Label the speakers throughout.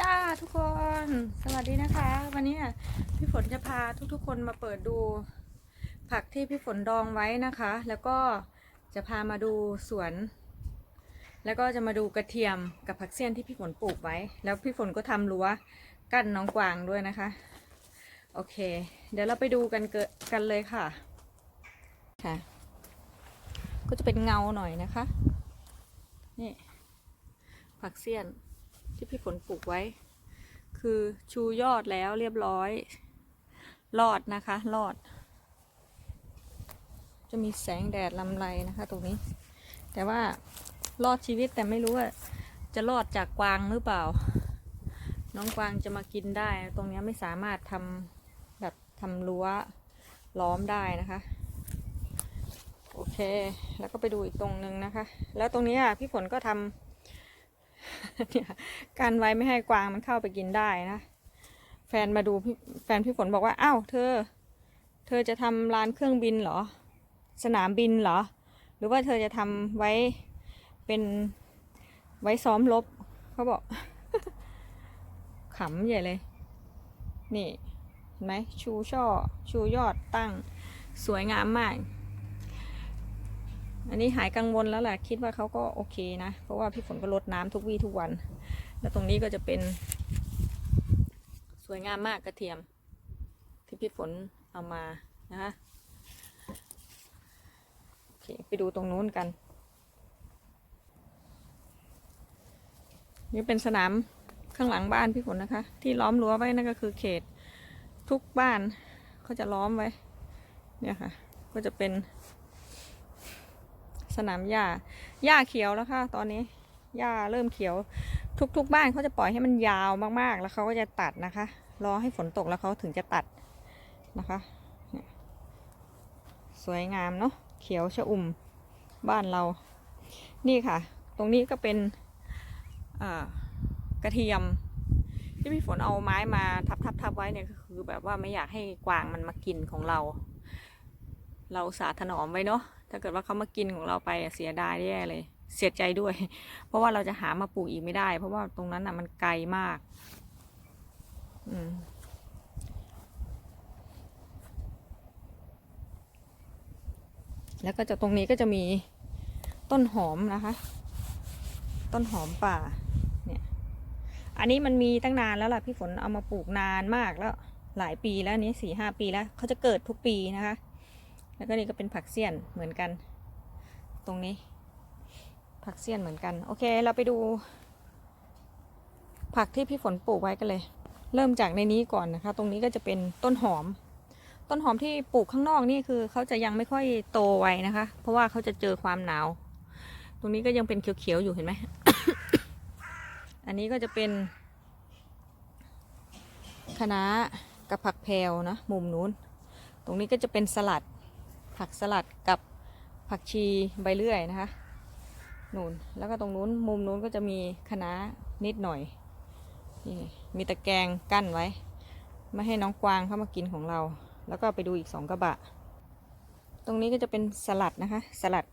Speaker 1: จ้าทุกคน สวัสดีนะคะ วันนี้พี่ฝนจะพาทุกๆคนมาเปิดดู ผักที่พี่ฝนดองไว้นะคะ แล้วก็จะพามาดูสวน แล้วก็จะมาดูกระเทียมกับผักเสี้ยนที่พี่ฝนปลูกไว้ แล้วพี่ฝนก็ทำรั้วกั้นน้องกวางด้วยนะคะ โอเค เดี๋ยวเราไปดูกันเกิกันเลยค่ะค่ะ ก็จะเป็นเงาหน่อยนะคะ นี่ผักเสี้ยน ที่พี่ฝนปลูกไว้ คือชูยอดแล้วเรียบร้อย รอดนะคะรอด จะมีแสงแดดลำไรนะคะตรงนี้ แต่ว่ารอดชีวิตแต่ไม่รู้ว่า จะรอดจากกวางหรือเปล่า น้องกวางจะมากินได้ ตรงนี้ไม่สามารถทำแบบทำรั้วล้อมได้นะคะ โอเค แล้วก็ไปดูอีกตรงนึงนะคะ แล้วตรงนี้อะพี่ฝนก็ทำ เนี่ยการไว้ไม่ให้กวางมันเข้าไปกินได้นะ แฟนมาดูพี่แฟนพี่ฝนบอกว่า อ้าวเธอ เธอจะทำลานเครื่องบินเหรอ สนามบินเหรอ หรือว่าเธอจะทำไว้เป็นไว้ซ้อมรบเขาบอกขำใหญ่เลย นี่เห็นไหมชูช่อ ชูยอดตั้งสวยงามมาก อันนี้หายกังวลแล้วแหละคิดว่าเขาก็โอเคนะ เพราะว่าพี่ฝนก็ลดน้ำทุกวี่ทุกวัน แล้วตรงนี้ก็จะเป็น สวยงามมากกระเทียม ที่พี่ฝนเอามานะคะโอเคไปดูตรงนู้นกัน นี่เป็นสนามข้างหลังบ้านพี่ฝนนะคะ ที่ล้อมรั้วไว้นั่นก็คือเขตทุกบ้านเขาจะล้อมไว้ เนี่ยค่ะ ก็จะเป็น สนามหญ้าหญ้าเขียวแล้วค่ะ ตอนนี้หญ้าเริ่มเขียว ทุกๆ บ้านเขาจะปล่อยให้มันยาวมากๆ แล้วเขาก็จะตัดนะคะ รอให้ฝนตกแล้วเขาถึงจะตัดนะคะ สวยงามเนาะเขียวชะอุ่มบ้านเรา นี่ค่ะ ตรงนี้ก็เป็นกระเทียมที่พี่ฝนเอาไม้มาทับทับทับไว้เนี่ยก็คือแบบว่าไม่อยากให้กวางมันมากินของเรา เราสาถนอมไว้เนาะ ถ้าเกิดว่าเขามากินของเราไปเสียดายแย่เลย เสียใจด้วย เพราะว่าเราจะหามาปลูกอีกไม่ได้ เพราะว่าตรงนั้นอะมันไกลมาก อืมแล้วก็จะตรงนี้ก็จะมีต้นหอมนะคะ ต้นหอมป่าเนี่ยอันนี้มันมีตั้งนานแล้วล่ะพี่ฝนเอามาปลูกนานมากแล้วหลายปีแล้วนี้สี่ห้าปีแล้วเขาจะเกิดทุกปีนะคะ แล้วก็นี่ก็เป็นผักเสี้ยนเหมือนกัน ตรงนี้ ผักเสี้ยนเหมือนกัน โอเค เราไปดู ผักที่พี่ฝนปลูกไว้กันเลย เริ่มจากในนี้ก่อนนะคะ ตรงนี้ก็จะเป็นต้นหอม ต้นหอมที่ปลูกข้างนอกนี่คือเขาจะยังไม่ค่อยโตไวนะคะ เพราะว่าเขาจะเจอความหนาว ตรงนี้ก็ยังเป็นเขียวๆอยู่เห็นไหม อันนี้ก็จะเป็นคะน้ากับผักแพรวนะมุมนู้น ตรงนี้ก็จะเป็นสลัด ผักสลัดกับผักชีใบเลื่อยนะคะนู่นแล้วก็ตรงนู้นมุมนู้นก็จะมีคะน้านิดหน่อยนี่มีตะแกรงกั้นไว้ไม่ให้น้องกวางเข้ามากินของเรา แล้วก็ไปดูอีกสองกระบะ ตรงนี้ก็จะเป็นสลัดนะคะ สลัด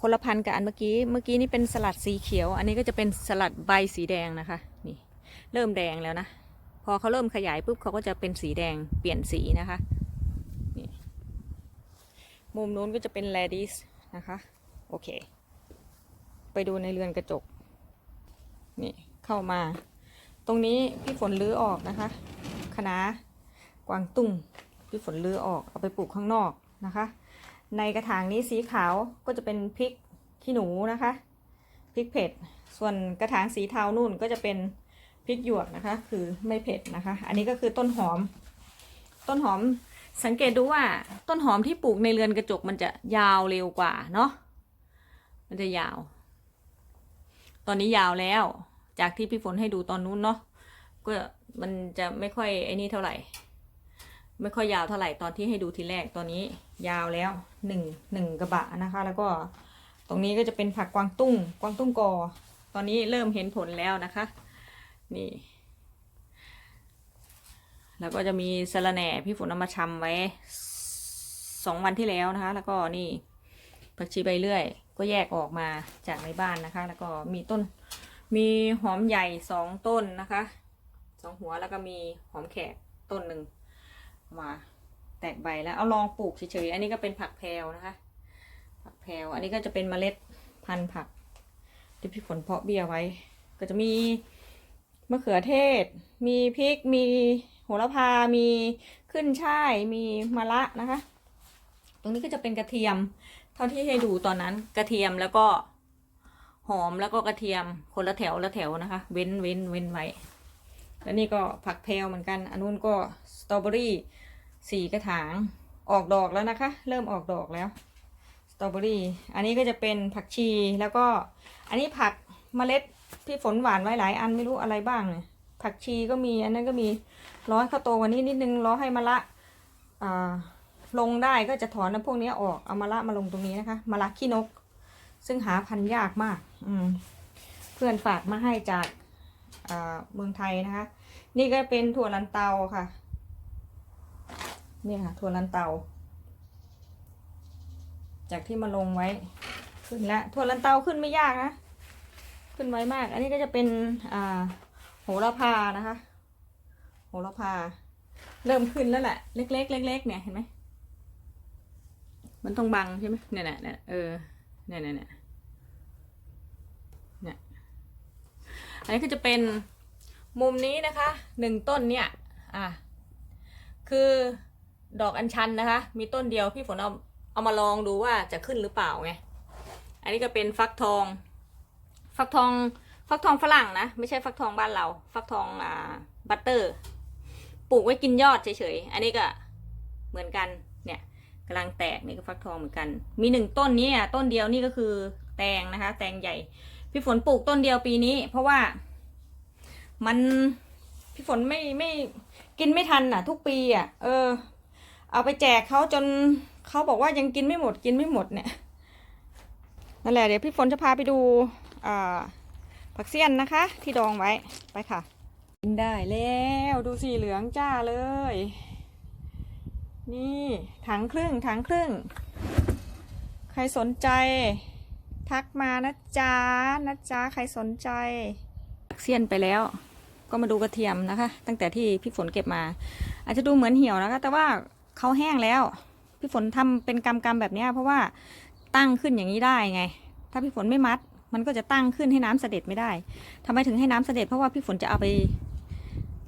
Speaker 1: คนละพันกับอันเมื่อกี้เมื่อกี้นี่เป็นสลัดสีเขียว อันนี้ก็จะเป็นสลัดใบสีแดงนะคะนี่เริ่มแดงแล้วนะพอเขาเริ่มขยายปุ๊บเขาก็จะเป็นสีแดงเปลี่ยนสีนะคะ มุมนู้นก็จะเป็นแลดิสนะคะ โอเค ไปดูในเรือนกระจก นี่เข้ามา ตรงนี้พี่ฝนลื้อออกนะคะคะน้ากวางตุ้งพี่ฝนลื้อออกเอาไปปลูกข้างนอกนะคะ ในกระถางนี้สีขาวก็จะเป็นพริกขี้หนูนะคะพริกเผ็ด ส่วนกระถางสีเทานู่นก็จะเป็นพริกหยวกนะคะ คือไม่เผ็ดนะคะ อันนี้ก็คือต้นหอม ต้นหอม สังเกตดูว่าต้นหอมที่ปลูกในเรือนกระจกมันจะยาวเร็วกว่าเนาะมันจะยาว ตอนนี้ยาวแล้ว จากที่พี่ฝนให้ดูตอนนู้นเนาะก็มันจะไม่ค่อยไอ้นี่เท่าไหร่ ไม่ค่อยยาวเท่าไหร่ตอนที่ให้ดูทีแรกตอนนี้ยาวแล้วหนึ่งหนึ่งกระบะนะคะ แล้วก็ตรงนี้ก็จะเป็นผักกวางตุ้งกวางตุ้งกอ ตอนนี้เริ่มเห็นผลแล้วนะคะ นี่ แล้วก็จะมีสะระแหน่พี่ฝนเอามาชำไว้สองวันที่แล้วนะคะ แล้วก็นี่ผักชีใบเลื่อย ก็แยกออกมาจากในบ้านนะคะ แล้วก็มีต้นมีหอมใหญ่สองต้นนะคะสองหัวแล้วก็มีหอมแขกต้นหนึ่งมาแตกใบแล้วเอาลองปลูกเฉยๆอันนี้ก็เป็นผักแพรวนะคะ ผักแพรวอันนี้ก็จะเป็นเมล็ดพันธุ์ผักที่พี่ฝนเพาะเบี้ยไว้ ก็จะมีมะเขือเทศ มีพริกมี โหระพา มีขึ้นช่าย มีมะระนะคะ ตรงนี้ก็จะเป็นกระเทียม เท่าที่ให้ดูตอนนั้นกระเทียมแล้วก็หอมแล้วก็กระเทียมคนละแถวละแถวนะคะ เว้นเว้นเว้นไว้แล้วนี่ก็ผักแพรวเหมือนกัน อันนู้นก็สตรอเบอรี่สี่กระถางออกดอกแล้วนะคะ เริ่มออกดอกแล้วสตรอเบอรี่ อันนี้ก็จะเป็นผักชีแล้วก็ อันนี้ผักเมล็ดพี่ฝนหวานไว้หลายอันไม่รู้อะไรบ้างเนี่ย ผักชีก็มี อันนั้นก็มีร้อยข้าวโตกวันนี้นิดนึงรอให้มะละอ่าลงได้ก็จะถอนน้ำพวกนี้ออกเอามะละมาลงตรงนี้นะคะมะละขี้นก ซึ่งหาพันยากมาก อืม เพื่อนฝากมาให้จากอ่าเมืองไทยนะคะ นี่ก็เป็นถั่วลันเตาค่ะนี่ค่ะถั่วลันเตา จากที่มาลงไว้ ขึ้นแล้วถั่วลันเตาขึ้นไม่ยากนะ ขึ้นไวมาก อันนี้ก็จะเป็นอ่า โหระพานะคะ โหระพา เริ่มขึ้นแล้วแหละเล็กๆเล็กๆเนี่ยเห็นไหมมันต้องบังใช่ไหมเนี่ยเนี่ยเนี่ยเออเนี่ยเนี่ยเนี่ยเนี่ยอันนี้ก็จะเป็นมุมนี้นะคะหนึ่งต้นเนี่ยอะคือดอกอัญชันนะคะ มีต้นเดียวพี่ฝนเอาเอามาลองดูว่าจะขึ้นหรือเปล่าไงอันนี้ก็เป็นฟักทอง ฟักทอง ฟักทองฝรั่งนะ ไม่ใช่ฟักทองบ้านเรา ฟักทองอ่าบัตเตอร์ ปลูกไว้กินยอดเฉยๆ อันนี้ก็เหมือนกันเนี่ยกำลังแตกนี่ก็ฟักทองเหมือนกัน มีหนึ่งต้นนี้อะต้นเดียวนี่ก็คือแตงนะคะ แตงใหญ่ พี่ฝนปลูกต้นเดียวปีนี้ เพราะว่ามันพี่ฝนไม่ไม่กินไม่ทันอะ ทุกปีอะ เออ เอาไปแจกเขาจนเขาบอกว่ายังกินไม่หมดกินไม่หมดเนี่ยนั่นแหละเดี๋ยวพี่ฝนจะพาไปดูอ่า ผักเสี้ยนนะคะ ที่ดองไว้ไปค่ะกินได้แล้วดูสีเหลืองจ้าเลย นี่ถังครึ่งถังครึ่ง ใครสนใจ ทักมานะจ๊ะนะจ๊ะใครสนใจผักเสี้ยนไปแล้ว ก็มาดูกระเทียมนะคะ ตั้งแต่ที่พี่ฝนเก็บมา อาจจะดูเหมือนเหี่ยวนะคะ แต่ว่าเขาแห้งแล้ว พี่ฝนทำเป็นกำกำๆแบบนี้เพราะว่าตั้งขึ้นอย่างนี้ได้ไง ถ้าพี่ฝนไม่มัด มันก็จะตั้งขึ้นให้น้ำเสด็จไม่ได้ทำไมถึงให้น้ำเสด็จเพราะว่าพี่ฝนจะเอาไป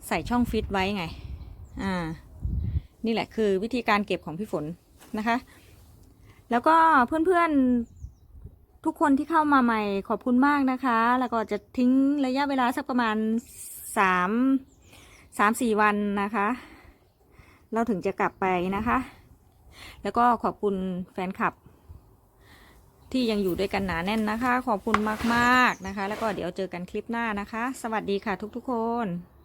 Speaker 1: ใส่ช่องฟิตไว้ไง อ่า นี่แหละคือวิธีการเก็บของพี่ฝนนะคะ แล้วก็เพื่อนๆทุกคนที่เข้ามาใหม่ขอบคุณมากนะคะ แล้วก็จะทิ้งระยะเวลาสักประมาณสามสามสี่วันนะคะ เราถึงจะกลับไปนะคะ แล้วก็ขอบคุณแฟนคลับ ที่ยังอยู่ด้วยกันหนาแน่นนะคะ ขอบคุณมากๆนะคะ แล้วก็เดี๋ยวเจอกันคลิปหน้านะคะ สวัสดีค่ะทุกๆคน